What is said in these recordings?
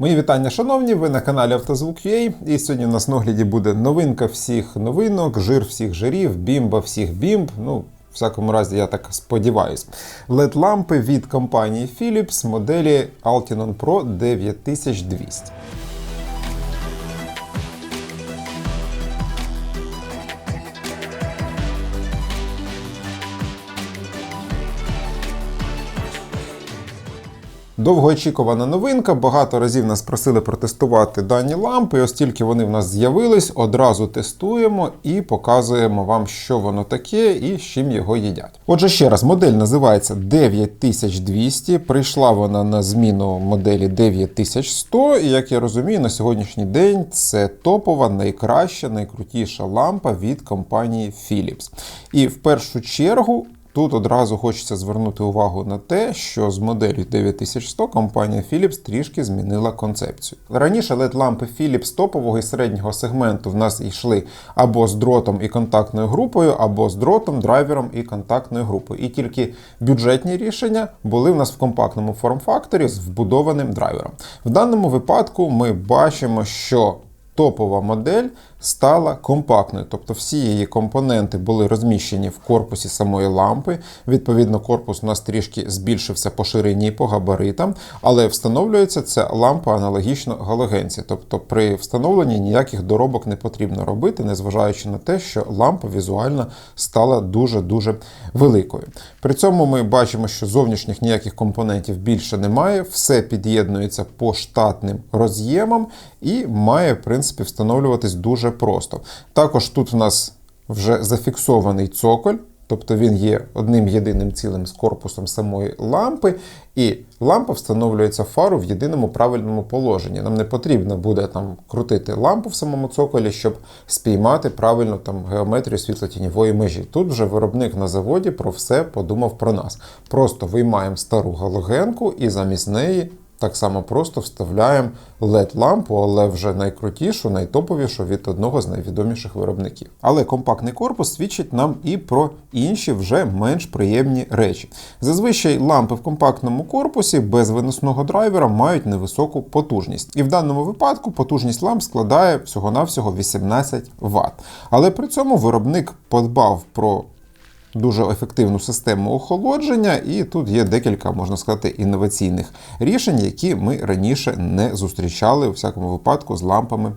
Мої вітання, шановні, ви на каналі Автозвук.ua і сьогодні у нас на огляді буде новинка всіх новинок, жир всіх жирів, бімба всіх бімб. Ну, в всякому разі, я так сподіваюсь. led лампи від компанії Philips моделі Altinon Pro 9200. Довгоочікувана новинка. Багато разів нас просили протестувати дані лампи. І ось тільки вони в нас з'явились, одразу тестуємо і показуємо вам, що воно таке і з чим його їдять. Отже, ще раз, модель називається 9200. Прийшла вона на зміну моделі 9100. І як я розумію, на сьогоднішній день це топова, найкраща, найкрутіша лампа від компанії Philips. І в першу чергу. Тут одразу хочеться звернути увагу на те, що з моделі 9100 компанія Philips трішки змінила концепцію. Раніше led лампи Philips топового і середнього сегменту в нас йшли або з дротом і контактною групою, або з дротом, драйвером і контактною групою. І тільки бюджетні рішення були в нас в компактному форм-факторі з вбудованим драйвером. В даному випадку ми бачимо, що Топова модель стала компактною, тобто всі її компоненти були розміщені в корпусі самої лампи. Відповідно, корпус у нас трішки збільшився по ширині по габаритам, але встановлюється ця лампа аналогічно галогенці. Тобто при встановленні ніяких доробок не потрібно робити, незважаючи на те, що лампа візуально стала дуже-дуже великою. При цьому ми бачимо, що зовнішніх ніяких компонентів більше немає, все під'єднується по штатним роз'ємам і має, в принципі, встановлюватись дуже просто. Також тут в нас вже зафіксований цоколь. Тобто він є одним єдиним цілим з корпусом самої лампи, і лампа встановлюється в фару в єдиному правильному положенні. Нам не потрібно буде там крутити лампу в самому цоколі, щоб спіймати правильно там геометрію світлотіньової межі. Тут вже виробник на заводі про все подумав про нас. Просто виймаємо стару галогенку і замість неї. Так само просто вставляємо LED-лампу, але вже найкрутішу, найтоповішу від одного з найвідоміших виробників. Але компактний корпус свідчить нам і про інші вже менш приємні речі. Зазвичай лампи в компактному корпусі без виносного драйвера мають невисоку потужність. І в даному випадку потужність ламп складає всього-навсього 18 Вт. Але при цьому виробник подбав про дуже ефективну систему охолодження, і тут є декілька, можна сказати, інноваційних рішень, які ми раніше не зустрічали у всякому випадку з лампами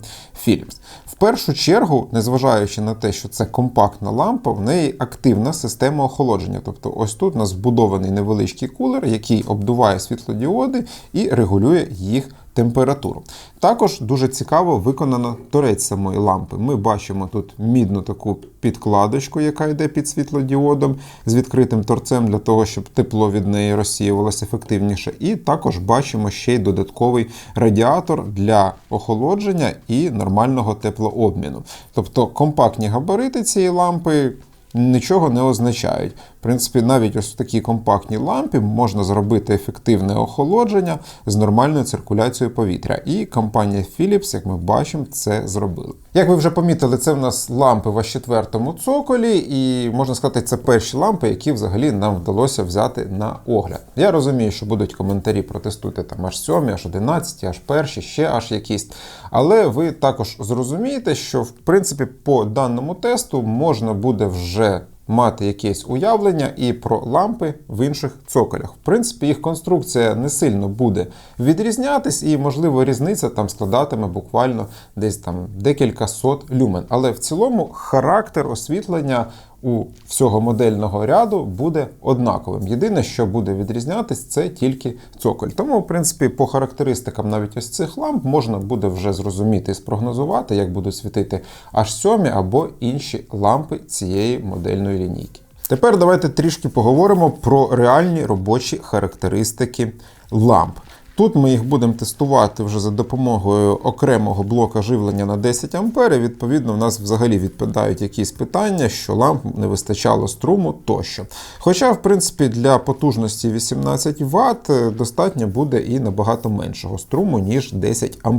Philips. В першу чергу, незважаючи на те, що це компактна лампа, в неї активна система охолодження. Тобто, ось тут у нас вбудований невеличкий кулер, який обдуває світлодіоди і регулює їх температуру. Також дуже цікаво виконано торець самої лампи. Ми бачимо тут мідну таку підкладочку, яка йде під світлодіодом з відкритим торцем для того, щоб тепло від неї розсіювалося ефективніше. І також бачимо ще й додатковий радіатор для охолодження і нормального теплообміну. Тобто компактні габарити цієї лампи нічого не означають. Принципі, навіть ось в такій компактній лампі можна зробити ефективне охолодження з нормальною циркуляцією повітря. І компанія Philips, як ми бачимо, це зробила. Як ви вже помітили, це в нас лампи в четвертому цоколі, і можна сказати, це перші лампи, які взагалі нам вдалося взяти на огляд. Я розумію, що будуть коментарі протестуйте там аж 7, аж 11, аж перші, ще аж якісь. Але ви також зрозумієте, що в принципі по даному тесту можна буде вже мати якесь уявлення і про лампи в інших цоколях. В принципі, їх конструкція не сильно буде відрізнятись, і, можливо, різниця там складатиме буквально десь там декілька сот люмен. Але в цілому характер освітлення у всього модельного ряду буде однаковим. Єдине, що буде відрізнятись, це тільки цоколь. Тому, в принципі, по характеристикам навіть ось цих ламп можна буде вже зрозуміти і спрогнозувати, як будуть світити аж сьомі або інші лампи цієї модельної лінійки. Тепер давайте трішки поговоримо про реальні робочі характеристики ламп. Тут ми їх будемо тестувати вже за допомогою окремого блока живлення на 10 А. Відповідно, в нас взагалі відпадають якісь питання, що ламп не вистачало струму тощо. Хоча, в принципі, для потужності 18 Вт достатньо буде і набагато меншого струму, ніж 10 А.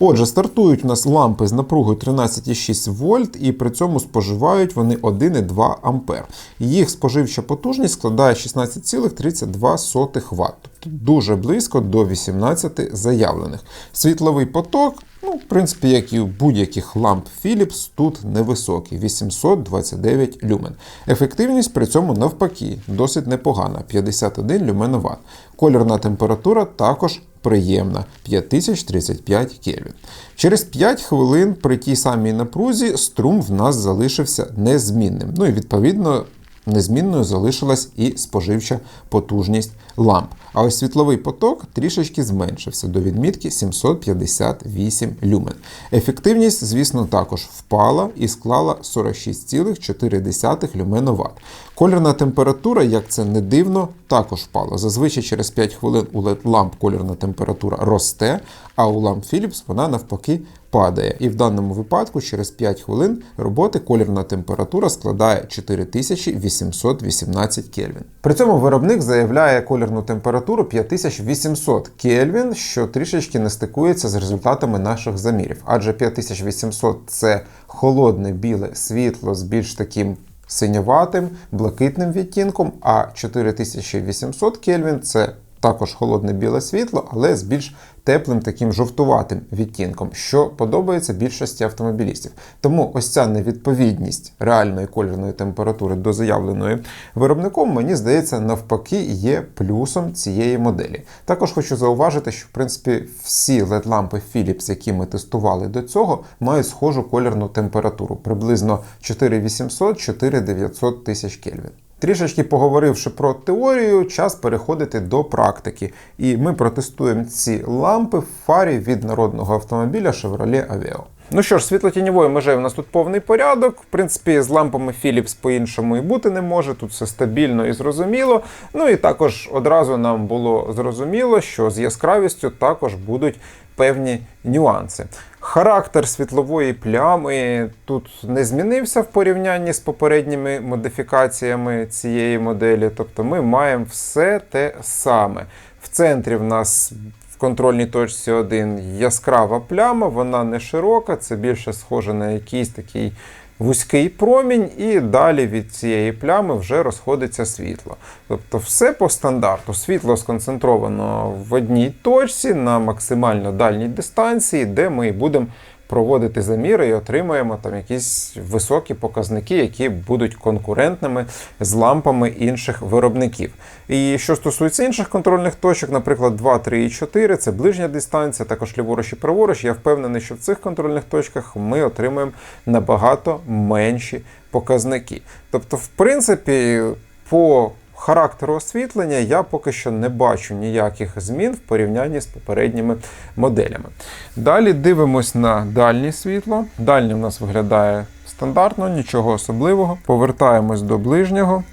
Отже, стартують у нас лампи з напругою 13,6 вольт, і при цьому споживають вони 1,2 А. Їх споживча потужність складає 16,32 Вт. Тобто дуже близько до 18 заявлених. Світловий поток, ну, в принципі, як і у будь-яких ламп Philips, тут невисокий 829 люмен. Ефективність при цьому навпаки досить непогана 51 люменоват. Кольорна температура також приємна 5035 Кельвін. Через 5 хвилин при тій самій напрузі струм в нас залишився незмінним. Ну і відповідно. Незмінною залишилась і споживча потужність ламп. А ось світловий поток трішечки зменшився до відмітки 758 люмен. Ефективність, звісно, також впала і склала 46,4 люменоват. Кольорна температура, як це не дивно, також впала. Зазвичай через 5 хвилин у LED ламп кольорна температура росте, а у ламп Philips вона навпаки падає. І в даному випадку через 5 хвилин роботи кольорна температура складає 4818 Кельвін. При цьому виробник заявляє кольорну температуру 5800 Кельвін, що трішечки не стикується з результатами наших замірів. Адже 5800 це холодне біле світло з більш таким синьоватим, блакитним відтінком, а 4800 Кельвін це також холодне біле світло, але з більш теплим таким жовтуватим відтінком, що подобається більшості автомобілістів. Тому ось ця невідповідність реальної кольорної температури до заявленої виробником, мені здається, навпаки, є плюсом цієї моделі. Також хочу зауважити, що в принципі всі LED-лампи Philips, які ми тестували до цього, мають схожу кольорну температуру приблизно 4800-4900 тисяч Кельвін. Трішечки поговоривши про теорію, час переходити до практики. І ми протестуємо ці лампи в фарі від народного автомобіля Chevrolet Aveo. Ну що ж, світлотіньової межею у нас тут повний порядок. В принципі, з лампами Philips по-іншому і бути не може. Тут все стабільно і зрозуміло. Ну і також одразу нам було зрозуміло, що з яскравістю також будуть певні нюанси. Характер світлової плями тут не змінився в порівнянні з попередніми модифікаціями цієї моделі. Тобто ми маємо все те саме. В центрі в нас в контрольній точці 1 яскрава пляма, вона не широка, це більше схоже на якийсь такий вузький промінь, і далі від цієї плями вже розходиться світло. Тобто все по стандарту. Світло сконцентровано в одній точці на максимально дальній дистанції, де ми будемо проводити заміри і отримаємо там якісь високі показники, які будуть конкурентними з лампами інших виробників. І що стосується інших контрольних точок, наприклад, 2, 3 і 4, це ближня дистанція, також ліворуч і праворуч. Я впевнений, що в цих контрольних точках ми отримаємо набагато менші показники. Тобто, в принципі, по характеру освітлення я поки що не бачу ніяких змін в порівнянні з попередніми моделями. Далі дивимось на дальнє світло. Дальнє в нас виглядає стандартно, нічого особливого. Повертаємось до ближнього.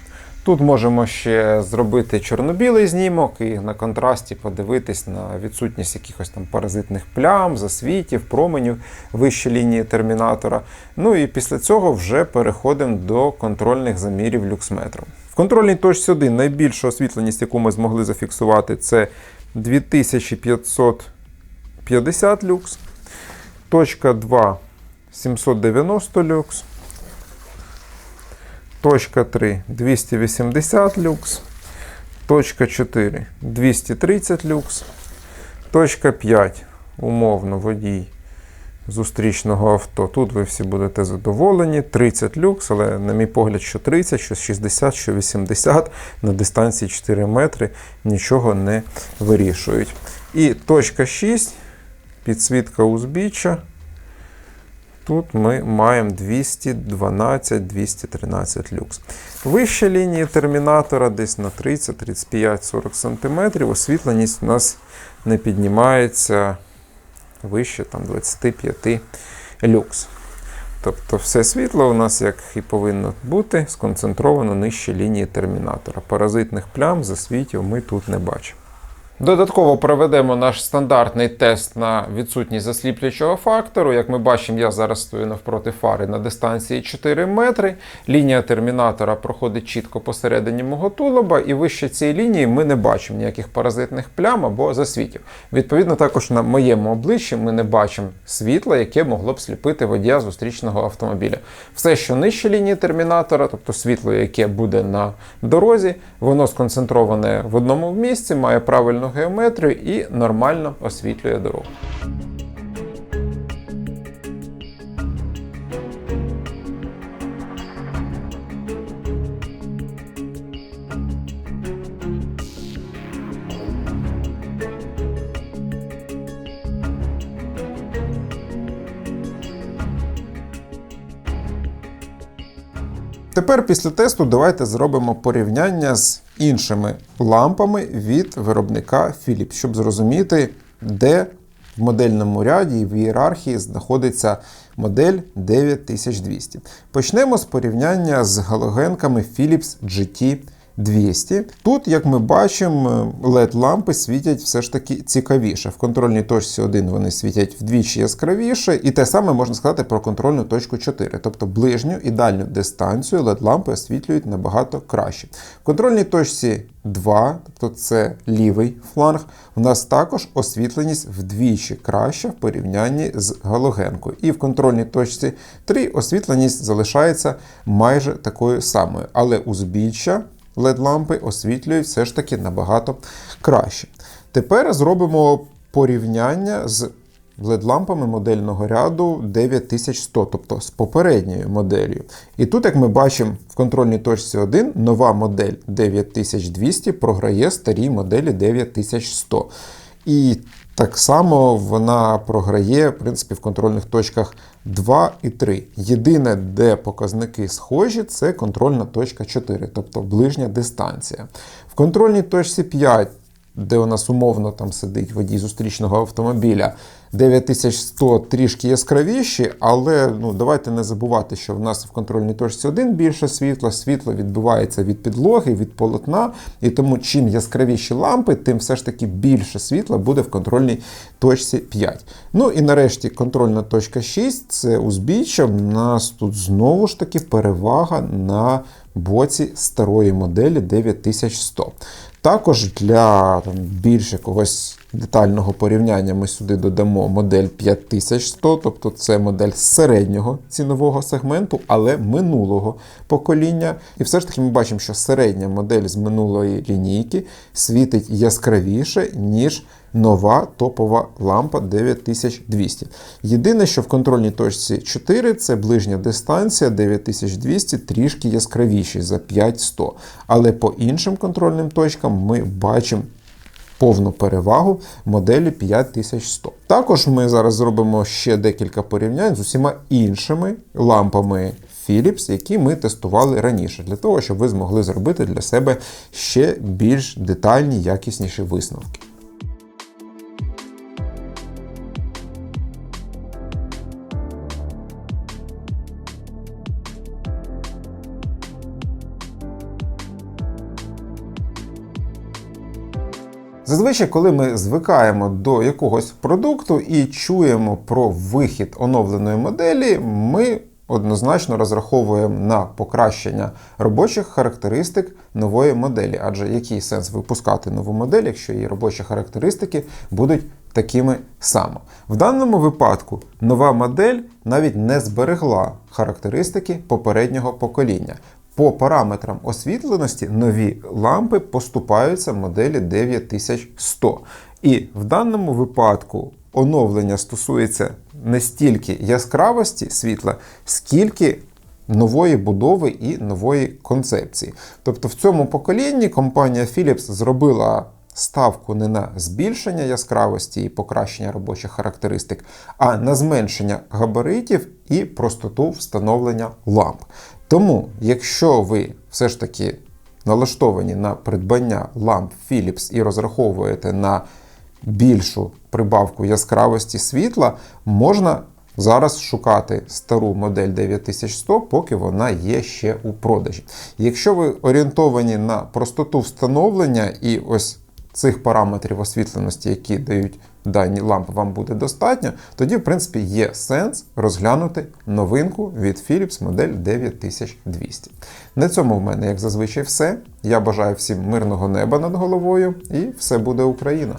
Тут можемо ще зробити чорно-білий знімок і на контрасті подивитись на відсутність якихось там паразитних плям, засвітів, променів вище лінії термінатора. Ну і після цього вже переходимо до контрольних замірів люксметром. Контрольній точці 1 найбільша освітленість, яку ми змогли зафіксувати, це 2550 люкс. Точка 2 790 люкс. Точка 3 280 люкс. Точка 4 230 люкс. Точка 5 умовно водій зустрічного авто. Тут ви всі будете задоволені. 30 люкс, але, на мій погляд, що 30, що 60, що 80 на дистанції 4 метри нічого не вирішують. І точка 6 підсвітка узбіччя. Тут ми маємо 212-213 люкс. Вища лінії термінатора десь на 30, 35, 40 см. Освітленість у нас не піднімається вище там, 25 люкс. Тобто все світло у нас, як і повинно бути, сконцентровано нижче лінії термінатора. Паразитних плям засвітів ми тут не бачимо. Додатково проведемо наш стандартний тест на відсутність засліплюючого фактору. Як ми бачимо, я зараз стою навпроти фари на дистанції 4 метри. Лінія термінатора проходить чітко посередині мого тулуба, і вище цієї лінії ми не бачимо ніяких паразитних плям або засвітів. Відповідно, також на моєму обличчі ми не бачимо світла, яке могло б сліпити водія зустрічного автомобіля. Все, що нижче лінії термінатора, тобто світло, яке буде на дорозі, воно сконцентроване в одному місці, має правильну геометрію і нормально освітлює дорогу. Тепер після тесту давайте зробимо порівняння з іншими лампами від виробника Philips, щоб зрозуміти, де в модельному ряді і в ієрархії знаходиться модель 9200. Почнемо з порівняння з галогенками Philips GT 200. Тут, як ми бачимо, LED-лампи світять все ж таки цікавіше. В контрольній точці 1 вони світять вдвічі яскравіше, і те саме можна сказати про контрольну точку 4. Тобто ближню і дальню дистанцію LED-лампи освітлюють набагато краще. В контрольній точці 2, тобто це лівий фланг, у нас також освітленість вдвічі краща в порівнянні з галогенкою. І в контрольній точці 3 освітленість залишається майже такою самою, але узбіччя LED-лампи освітлюють все ж таки набагато краще. Тепер зробимо порівняння з LED-лампами модельного ряду 9100, тобто з попередньою моделлю. І тут, як ми бачимо, в контрольній точці 1 нова модель 9200 програє старій моделі 9100. І так само вона програє в принципі, в контрольних точках 2 і 3. Єдине, де показники схожі, це контрольна точка 4, тобто ближня дистанція. В контрольній точці 5, де у нас умовно там сидить водій зустрічного автомобіля, 9100 трішки яскравіші, але ну, давайте не забувати, що в нас в контрольній точці 1 більше світла, світло відбивається від підлоги, від полотна, і тому чим яскравіші лампи, тим все ж таки більше світла буде в контрольній точці 5. Ну і нарешті контрольна точка 6 це узбіччя. У нас тут знову ж таки перевага на боці старої моделі 9100. Також для там, більш якогось детального порівняння ми сюди додамо модель 5100, тобто це модель середнього цінового сегменту, але минулого покоління. І все ж таки ми бачимо, що середня модель з минулої лінійки світить яскравіше, ніж нова топова лампа 9200. Єдине, що в контрольній точці 4 це ближня дистанція 9200 трішки яскравіші за 5100. Але по іншим контрольним точкам ми бачимо. Повну перевагу моделі 5100. Також ми зараз зробимо ще декілька порівнянь з усіма іншими лампами Philips, які ми тестували раніше, для того, щоб ви змогли зробити для себе ще більш детальні, якісніші висновки. Зазвичай, коли ми звикаємо до якогось продукту і чуємо про вихід оновленої моделі, ми однозначно розраховуємо на покращення робочих характеристик нової моделі. Адже який сенс випускати нову модель, якщо її робочі характеристики будуть такими само. В даному випадку нова модель навіть не зберегла характеристики попереднього покоління. По параметрам освітленості нові лампи поступаються моделі 9100. І в даному випадку оновлення стосується не стільки яскравості світла, скільки нової будови і нової концепції. Тобто в цьому поколінні компанія Philips зробила ставку не на збільшення яскравості і покращення робочих характеристик, а на зменшення габаритів і простоту встановлення ламп. Тому, якщо ви все ж таки налаштовані на придбання ламп Philips і розраховуєте на більшу прибавку яскравості світла, можна зараз шукати стару модель 9100, поки вона є ще у продажі. Якщо ви орієнтовані на простоту встановлення і ось цих параметрів освітленості, які дають дані лампи, вам буде достатньо, тоді, в принципі, є сенс розглянути новинку від Philips модель 9200. На цьому в мене, як зазвичай, все. Я бажаю всім мирного неба над головою і все буде Україна!